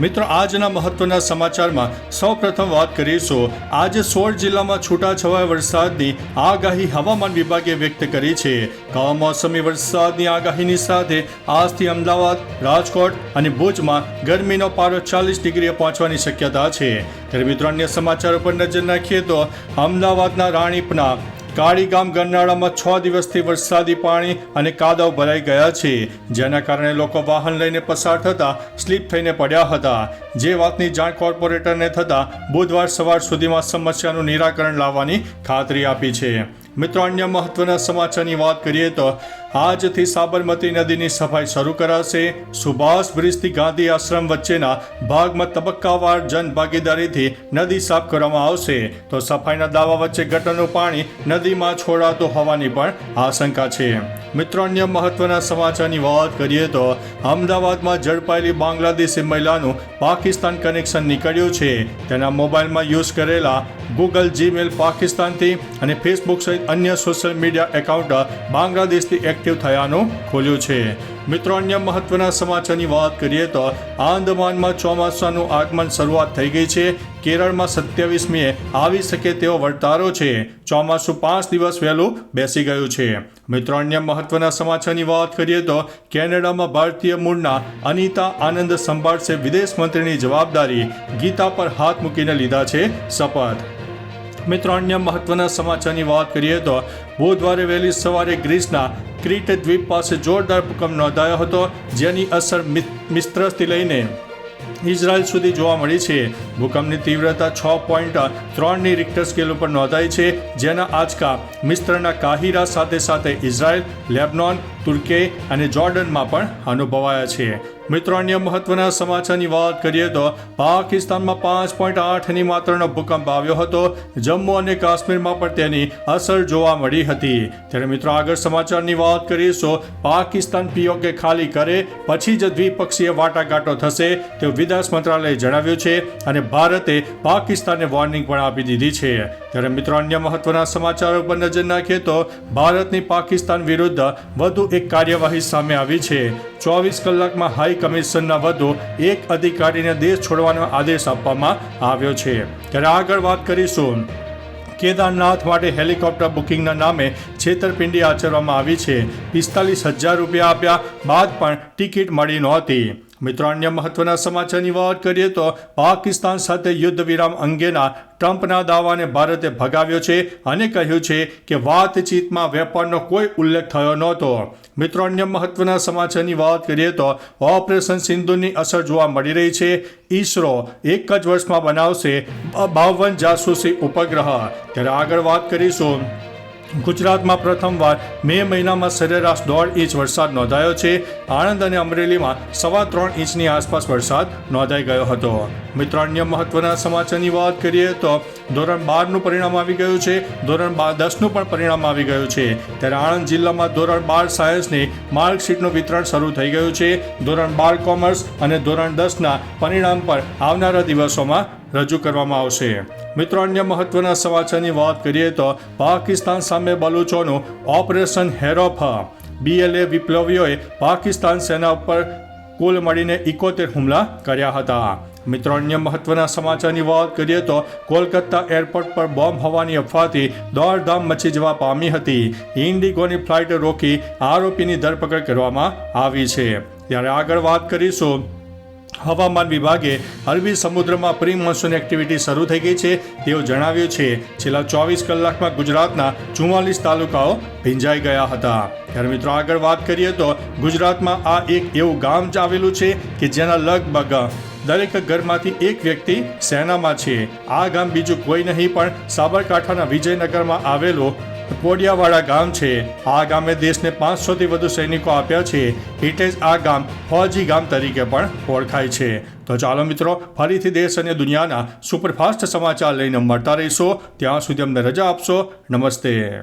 મિત્રો, આજના મહત્વના સમાચારમાં સૌપ્રથમ વાત કરીશું. આજે સોળ જિલ્લામાં છૂટાછવાયા વરસાદની આગાહી હવામાન વિભાગે વ્યક્ત કરી છે. કમોસમી વરસાદની આગાહીની સાથે આજથી અમદાવાદ, રાજકોટ અને ભુજમાં ગરમીનો પારો ચાલીસ ડિગ્રીએ પહોંચવાની શક્યતા છે. ત્યારે મિત્રો, અન્ય સમાચાર પર નજર નાખીએ તો અમદાવાદના રાણીપના કાળી ગામ ગરનાળામાં છ દિવસથી વરસાદી પાણી અને કાદવ ભરાઈ ગયા છે. જેના કારણે લોકો વાહન લઈને પસાર થતા, સ્લીપ થઈને પડ્યા હતા. જે વાતની જાણ કોર્પોરેટરને થતાં બુધવાર સવાર સુધીમાં સમસ્યાનું નિરાકરણ લાવવાની ખાતરી આપી છે. મિત્રો, અન્ય મહત્વના સમાચારની વાત કરીએ તો આજથી સાબરમતી નદીની સફાઈ શરૂ કરાશે. સુભાષ બ્રિજથી ગાંધી આશ્રમ વચ્ચેના ભાગમાં તબક્કાવાર જન ભાગીદારીથી નદી સાફ કરવામાં આવશે. તો સફાઈના દાવા વચ્ચે ગટરનું પાણી નદીમાં છોડાતું હોવાની પણ આશંકા છે. મિત્રો, અન્ય મહત્વના સમાચારની વાત કરીએ તો અમદાવાદમાં ઝડપાયેલી બાંગ્લાદેશી મહિલાનું પાકિસ્તાન કનેક્શન નીકળ્યું છે. તેના મોબાઈલમાં યુઝ કરેલા ગૂગલ જીમેલ પાકિસ્તાનથી અને ફેસબુક સહિત અન્ય સોશિયલ મીડિયા એકાઉન્ટ બાંગ્લાદેશથી એક્ટિવ થયાનું ખોલ્યું છે. મિત્રો, અન્ય મહત્વના સમાચારની વાત કરીએ તો આંદમાનમાં ચોમાસાનું આગમન શરૂઆત થઈ ગઈ છે. કેરળમાં સત્યાવીસમીએ આવી શકે તેવો વર્તારો છે. ચોમાસું પાંચ દિવસ વહેલું બેસી ગયું છે. મિત્રો, અન્ય મહત્વના સમાચારની વાત કરીએ તો કેનેડામાં ભારતીય મૂળના અનિતા આનંદ સંભાળશે વિદેશ મંત્રીની જવાબદારી. ગીતા પર હાથ મૂકીને લીધા છે શપથ. મિત્રો, અન્ય મહત્વના સમાચારની વાત કરીએ તો બુધવારે વહેલી સવારે ગ્રીસના ક્રીટ દ્વીપ પાસે જોરદાર ભૂકંપ નોંધાયો હતો, જેની અસર મિસ્ત્રસથી લઈને ઇઝરાયલ સુધી જોવા મળી છે. ભૂકંપની તીવ્રતા છ પોઈન્ટ ત્રણની રિક્ટર સ્કેલ ઉપર નોંધાઈ છે, જેના આંચકા મિસ્ત્રના કાહિરા સાથે સાથે ઇઝરાયલ, લેબનોન, તુર્કી અને જોર્ડનમાં પણ અનુભવાયા છે. મિત્રો, અન્ય મહત્વના સમાચારની વાત કરીએ તો પાકિસ્તાનમાં પાંચ પોઈન્ટ આઠની માત્રાનો ભૂકંપ આવ્યો હતો. જમ્મુ અને કાશ્મીરમાં પણ તેની અસર જોવા મળી હતી. ત્યારે મિત્રો, આગળ સમાચારની વાત કરીશું પાકિસ્તાન પીઓકે ખાલી કરે, પછી જ દ્વિપક્ષીય વાટાઘાટો થશે તેવું વિદેશ મંત્રાલયે જણાવ્યું છે અને ભારતે પાકિસ્તાનને વોર્નિંગ પણ આપી દીધી છે. ત્યારે મિત્રો, અન્ય મહત્વના સમાચારો પર નજર નાખીએ તો ભારતની પાકિસ્તાન વિરુદ્ધ વધુ એક કાર્યવાહી સામે આવી છે. ચોવીસ કલાકમાં હાઈ કમિશનના વધુ એક અધિકારીને દેશ છોડવાનો આદેશ આપવામાં આવ્યો છે. ત્યારે આગળ વાત કરીશું. કેદારનાથ માટે હેલિકોપ્ટર બુકિંગના નામે છેતરપિંડી આચરવામાં આવી છે. પિસ્તાલીસ હજાર રૂપિયા આપ્યા બાદ પણ ટિકિટ મળી નહોતી. મિત્રો, અન્ય મહત્વના સમાચારની વાત કરીએ તો પાકિસ્તાન સાથે યુદ્ધ વિરામ અંગેના ટ્રમ્પના દાવાને ભારતે ભગાવ્યો છે અને કહ્યું છે કે વાતચીતમાં વેપારનો કોઈ ઉલ્લેખ થયો નહોતો. મિત્રો, અન્ય મહત્વના સમાચારની વાત કરીએ તો ઓપરેશન સિંધુની અસર જોવા મળી રહી છે. ઈસરો એક જ વર્ષમાં બનાવશે બાવન જાસૂસી ઉપગ્રહ. ત્યારે આગળ વાત કરીશું. ગુજરાતમાં પ્રથમવાર મે મહિનામાં સરેરાશ દોઢ ઇંચ વરસાદ નોંધાયો છે. આણંદ અને અમરેલીમાં સવા ત્રણ ઇંચની આસપાસ વરસાદ નોંધાઈ ગયો હતો. મિત્રો અન્ય મહત્વના સમાચારની વાત કરીએ તો ધોરણ બારનું પરિણામ આવી ગયું છે. ધોરણ બાર દસનું પણ પરિણામ આવી ગયું છે. ત્યારે આણંદ જિલ્લામાં ધોરણ બાર સાયન્સની માર્કશીટનું વિતરણ શરૂ થઈ ગયું છે. ધોરણ બાર કોમર્સ અને ધોરણ દસના પરિણામ પર આવનારા દિવસોમાં રજૂ કરવામાં આવશે. મિત્રો, અન્ય મહત્વના સમાચારની વાત કરીએ તો પાકિસ્તાન સામે બલુચોનું ઓપરેશન હેરોફ. બીએલએ વિપ્લવીઓએ પાકિસ્તાન સેના ઉપર કુલ મળીને ઇકોતેર હુમલા કર્યા હતા. મિત્રો, અન્ય મહત્વના સમાચારની વાત કરીએ તો કોલકાતા એરપોર્ટ પર બોમ્બ હોવાની અફવાથી દોડધામ મચી જવા પામી હતી. ઇન્ડિગોની ફ્લાઇટ રોકી આરોપીની ધરપકડ કરવામાં આવી છે. ત્યારે આગળ વાત કરીશું હવામાન વિભાગે અરબી સમુદ્રમાં પ્રી મોન્સૂન એક્ટિવિટી શરૂ થઈ ગઈ છે. તેવું જણાવ્યું છે, છેલ્લા ચોવીસ કલાકમાં ગુજરાતના ચુમ્માલીસ તાલુકાઓ ભીંજાઈ ગયા હતા. ત્યારે મિત્રો આગળ વાત કરીએ તો ગુજરાતમાં આ એક એવું ગામ જ આવેલું છે કે જેના લગભગ દરેક ઘરમાંથી એક વ્યક્તિ સેનામાં છે. આ ગામ બીજું કોઈ નહીં, પણ સાબરકાંઠાના વિજયનગરમાં આવેલું કોડિયાવાડા ગામ છે. આ ગામે દેશને પાંચસોથી વધુ સૈનિકો આપ્યા છે. એટલે જ આ ગામ ફોજી ગામ તરીકે પણ ઓળખાય છે. તો ચાલો મિત્રો, ફરીથી દેશ અને દુનિયાના સુપરફાસ્ટ સમાચાર લઈને મળતા રહીશો. ત્યાં સુધી અમને રજા આપશો. નમસ્તે.